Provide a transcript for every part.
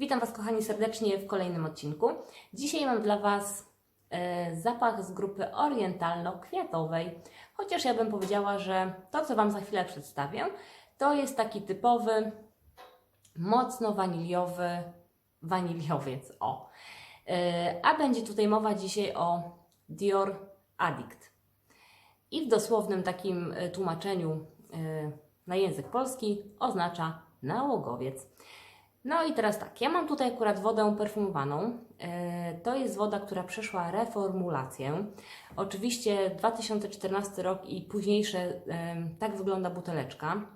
Witam Was, kochani, serdecznie w kolejnym odcinku. Dzisiaj mam dla Was e, zapach z grupy orientalno-kwiatowej. Chociaż ja bym powiedziała, że to, co Wam za chwilę przedstawię, to jest taki typowy, mocno waniliowy waniliowiec. O. E, a będzie tutaj mowa dzisiaj o Dior Addict. I w dosłownym takim e, tłumaczeniu na język polski oznacza nałogowiec. No i teraz tak, ja mam tutaj akurat wodę perfumowaną. E, To jest woda, która przeszła reformulację. Oczywiście 2014 rok i późniejsze, e, tak wygląda buteleczka.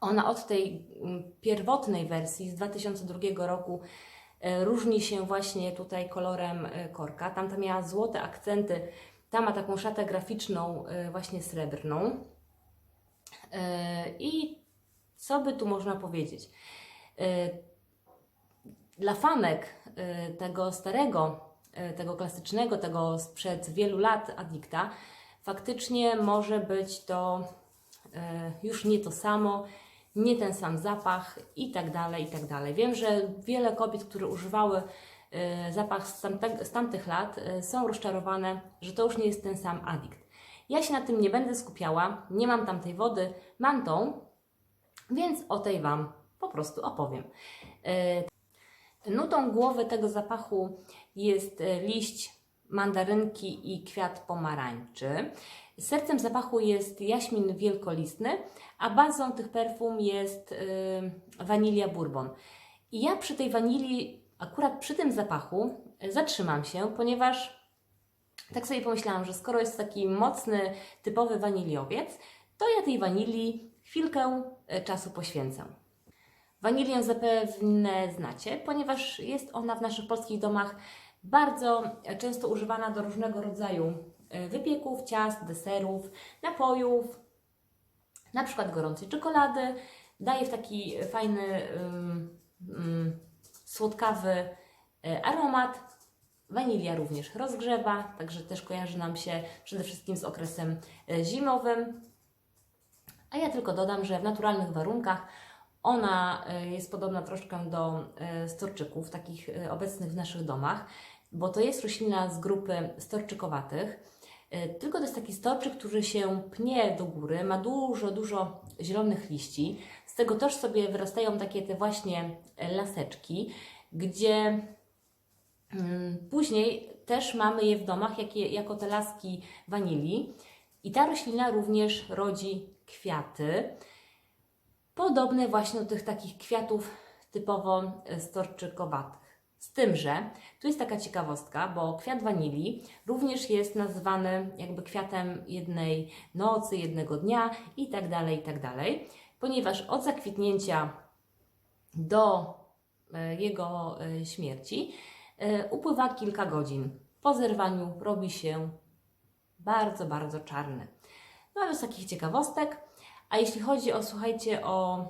Ona od tej mm, pierwotnej wersji z 2002 roku e, różni się właśnie tutaj kolorem korka. Tamta miała złote akcenty, ta ma taką szatę graficzną, właśnie srebrną. I co by tu można powiedzieć? E, Dla fanek e, tego starego, e, tego klasycznego, tego sprzed wielu lat Addicta, faktycznie może być to już nie to samo, nie ten sam zapach i tak dalej, i tak dalej. Wiem, że wiele kobiet, które używały zapach z, tamte, z tamtych lat, są rozczarowane, że to już nie jest ten sam Addict. Ja się na tym nie będę skupiała, nie mam tamtej wody, mam tą, więc o tej Wam po prostu opowiem. E, Nutą głowy tego zapachu jest e, liść mandarynki i kwiat pomarańczy. Sercem zapachu jest jaśmin wielkolistny, a bazą tych perfum jest e, wanilia bourbon. I ja przy tej wanilii, akurat przy tym zapachu, zatrzymam się, ponieważ tak sobie pomyślałam, że skoro jest taki mocny, typowy waniliowiec, to ja tej wanilii chwilkę czasu poświęcę. Wanilię zapewne znacie, ponieważ jest ona w naszych polskich domach bardzo często używana do różnego rodzaju e, wypieków, ciast, deserów, napojów, na przykład gorącej czekolady. Daje w taki fajny, ym, słodkawy e, aromat. Wanilia również rozgrzewa, także też kojarzy nam się przede wszystkim z okresem e, zimowym. A ja tylko dodam, że w naturalnych warunkach ona e, jest podobna troszkę do e, storczyków, takich e, obecnych w naszych domach, bo to jest roślina z grupy storczykowatych. Tylko to jest taki storczyk, który się pnie do góry, ma dużo, dużo zielonych liści. Z tego też sobie wyrastają takie te właśnie laseczki, gdzie mm, później też mamy je w domach jako te laski wanilii. I ta roślina również rodzi kwiaty podobne właśnie do tych takich kwiatów typowo storczykowatych. Z tym, że tu jest taka ciekawostka, bo kwiat wanilii również jest nazywany jakby kwiatem jednej nocy, jednego dnia i tak dalej, i tak dalej, ponieważ od zakwitnięcia do e, jego e, śmierci e, upływa kilka godzin. Po zerwaniu robi się bardzo, bardzo czarny. No ale z takich ciekawostek. A jeśli chodzi o, słuchajcie, o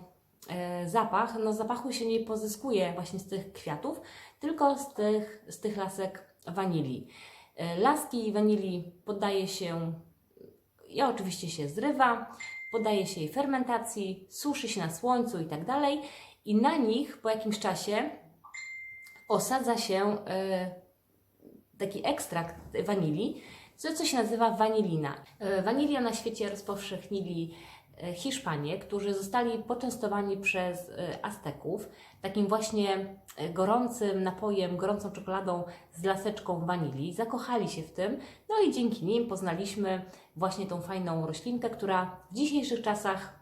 e, zapach, no zapachu się nie pozyskuje właśnie z tych kwiatów, tylko z tych, z tych lasek wanilii. E, laski wanilii poddaje się, ja oczywiście się zrywa, poddaje się jej fermentacji, suszy się na słońcu i tak dalej i na nich po jakimś czasie osadza się e, taki ekstrakt wanilii, co, co się nazywa wanilina. Wanilię na świecie rozpowszechnili Hiszpanie, którzy zostali poczęstowani przez e, Azteków takim właśnie e, gorącym napojem, gorącą czekoladą z laseczką wanilii. Zakochali się w tym, no i dzięki nim poznaliśmy właśnie tą fajną roślinkę, która w dzisiejszych czasach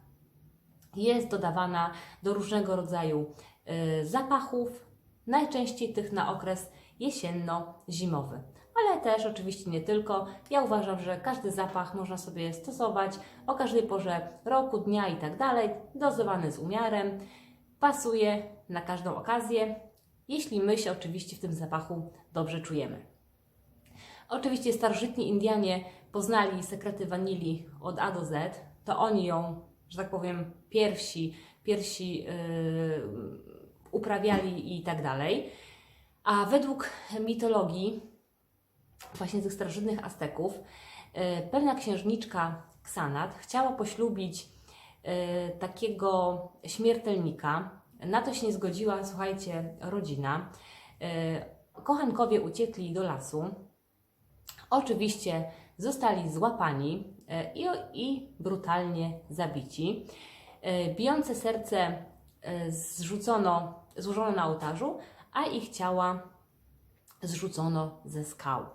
jest dodawana do różnego rodzaju e, zapachów, najczęściej tych na okres jesienno-zimowy. Ale też oczywiście nie tylko. Ja uważam, że każdy zapach można sobie stosować o każdej porze roku, dnia i tak dalej, dozowany z umiarem, pasuje na każdą okazję, jeśli my się oczywiście w tym zapachu dobrze czujemy. Oczywiście starożytni Indianie poznali sekrety wanilii od A do Z, to oni ją, że tak powiem, pierwsi, pierwsi yy, uprawiali i tak dalej. A według mitologii właśnie tych starożytnych Azteków, yy, pewna księżniczka Ksanat chciała poślubić yy, takiego śmiertelnika, Na to się nie zgodziła, słuchajcie, rodzina. E, Kochankowie uciekli do lasu. Oczywiście zostali złapani i, i brutalnie zabici. Bijące serce zrzucono, złożono na ołtarzu, a ich ciała zrzucono ze skał.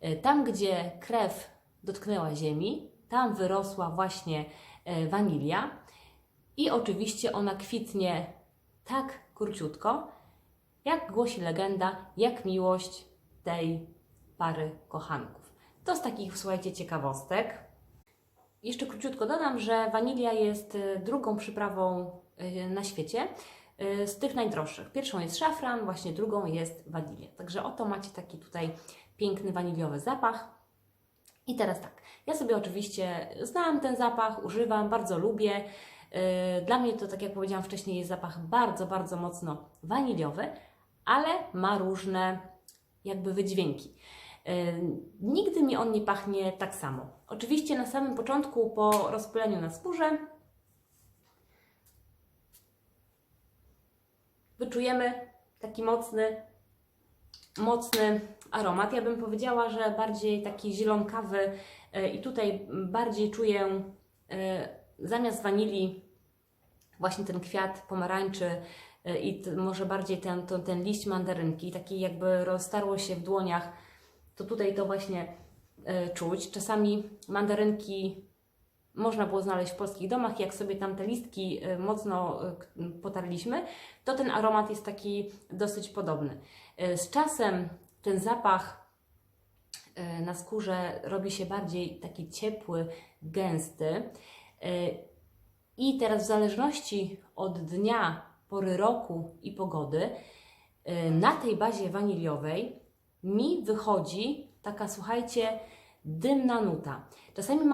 E, Tam, gdzie krew dotknęła ziemi, tam wyrosła właśnie e, wanilia i oczywiście ona kwitnie tak króciutko, jak głosi legenda, jak miłość tej pary kochanków. To z takich, słuchajcie, ciekawostek. Jeszcze króciutko dodam, że wanilia jest e, drugą przyprawą na świecie z tych najdroższych. Pierwszą jest szafran, właśnie drugą jest wanilia. Także oto macie taki tutaj piękny waniliowy zapach. I teraz tak, ja sobie oczywiście znam ten zapach, używam, bardzo lubię. Yy, Dla mnie to, tak jak powiedziałam wcześniej, jest zapach bardzo, bardzo mocno waniliowy, ale ma różne jakby wydźwięki. Yy, Nigdy mi on nie pachnie tak samo. Oczywiście na samym początku, po rozpyleniu na skórze, wyczujemy taki mocny, mocny aromat. Ja bym powiedziała, że bardziej taki zielonkawy e, i tutaj bardziej czuję e, zamiast wanilii właśnie ten kwiat pomarańczy e, i może bardziej ten, to, ten liść mandarynki, taki jakby roztarło się w dłoniach, to tutaj to właśnie czuć. Czasami mandarynki można było znaleźć w polskich domach. Jak sobie tam te listki e, mocno k- potarliśmy, to ten aromat jest taki dosyć podobny. E, Z czasem ten zapach na skórze robi się bardziej taki ciepły, gęsty. I teraz w zależności od dnia, pory roku i pogody, na tej bazie waniliowej mi wychodzi taka, słuchajcie, dymna nuta. Czasami ma,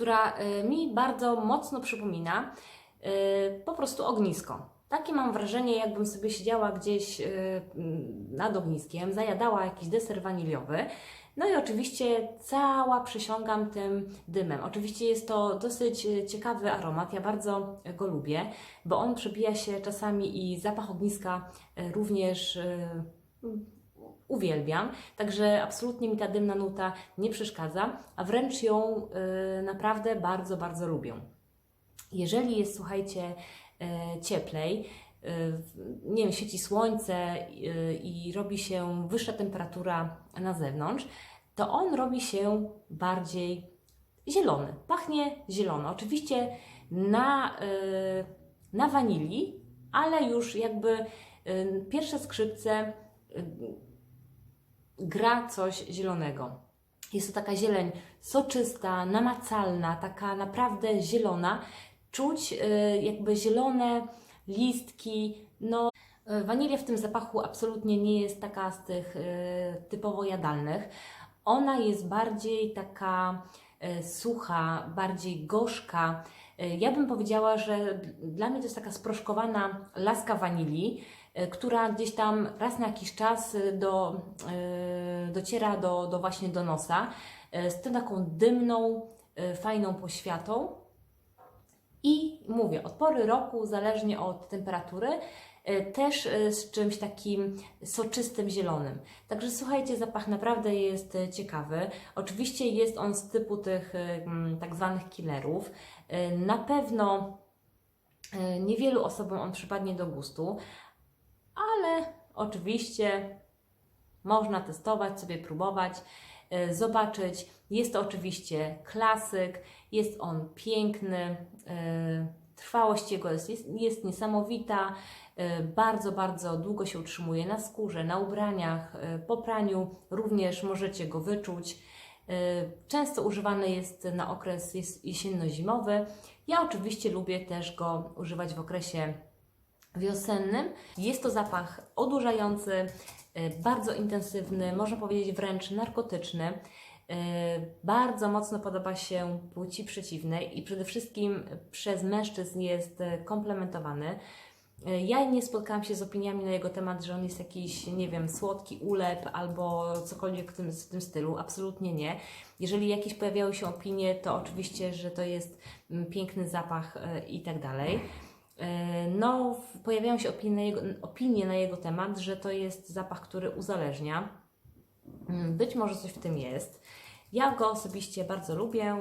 która e, mi bardzo mocno przypomina e, po prostu ognisko. Takie mam wrażenie, jakbym sobie siedziała gdzieś m, nad ogniskiem, zajadała jakiś deser waniliowy. No i oczywiście cała przesiągam tym dymem. Oczywiście jest to dosyć ciekawy aromat, ja bardzo go lubię, bo on przebija się czasami i zapach ogniska również uwielbiam. Także absolutnie mi ta dymna nuta nie przeszkadza, a wręcz ją e, naprawdę bardzo, bardzo lubię. Jeżeli jest, słuchajcie, e, cieplej, w- nie wiem, świeci słońce e, i robi się wyższa temperatura na zewnątrz, to on robi się bardziej zielony. Pachnie zielono. Oczywiście na, e, na wanilii, ale już jakby pierwsze skrzypce gra coś zielonego. Jest to taka zieleń soczysta, namacalna, taka naprawdę zielona. Czuć y, jakby zielone listki. No, y, wanilia w tym zapachu absolutnie nie jest taka z tych y, typowo jadalnych. Ona jest bardziej taka sucha, bardziej gorzka. Ja bym powiedziała, że dla mnie to jest taka sproszkowana laska wanilii, która gdzieś tam raz na jakiś czas y, do, y, dociera do, do właśnie do nosa z tą taką dymną, fajną poświatą. I mówię, od pory roku, zależnie od temperatury, też z czymś takim soczystym, zielonym. Także słuchajcie, zapach naprawdę jest ciekawy. Oczywiście jest on z typu tych mm, tak zwanych killerów. Na pewno niewielu osobom on przypadnie do gustu, ale oczywiście można testować, sobie próbować, y, zobaczyć. Jest to oczywiście klasyk, jest on piękny, y, trwałość jego jest, jest, jest niesamowita, y, bardzo, bardzo długo się utrzymuje na skórze, na ubraniach, po praniu również możecie go wyczuć. Często używany jest na okres jes- jesienno-zimowy. Ja oczywiście lubię też go używać w okresie wiosennym. Jest to zapach odurzający, y, bardzo intensywny, można powiedzieć wręcz narkotyczny. Y, Bardzo mocno podoba się płci przeciwnej i przede wszystkim przez mężczyzn jest y, komplementowany. Ja nie spotkałam się z opiniami na jego temat, że on jest jakiś, nie wiem, słodki ulep albo cokolwiek w tym, w tym stylu. Absolutnie nie. Jeżeli jakieś pojawiały się opinie, to oczywiście, że to jest mm, piękny zapach i tak dalej. E, No, pojawiają się opinie na, jego, opinie na jego temat, że to jest zapach, który uzależnia. Mm, Być może coś w tym jest. Ja go osobiście bardzo lubię.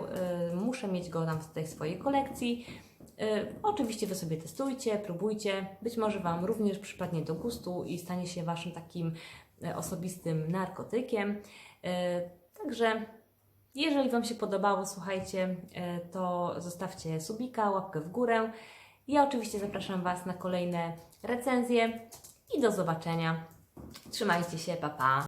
y, Muszę mieć go tam w tej swojej kolekcji. Y, Oczywiście Wy sobie testujcie, próbujcie. Być może Wam również przypadnie do gustu i stanie się Waszym takim osobistym narkotykiem. Także jeżeli Wam się podobało, słuchajcie, to zostawcie subika, łapkę w górę. Ja oczywiście zapraszam Was na kolejne recenzje i do zobaczenia. Trzymajcie się, pa pa!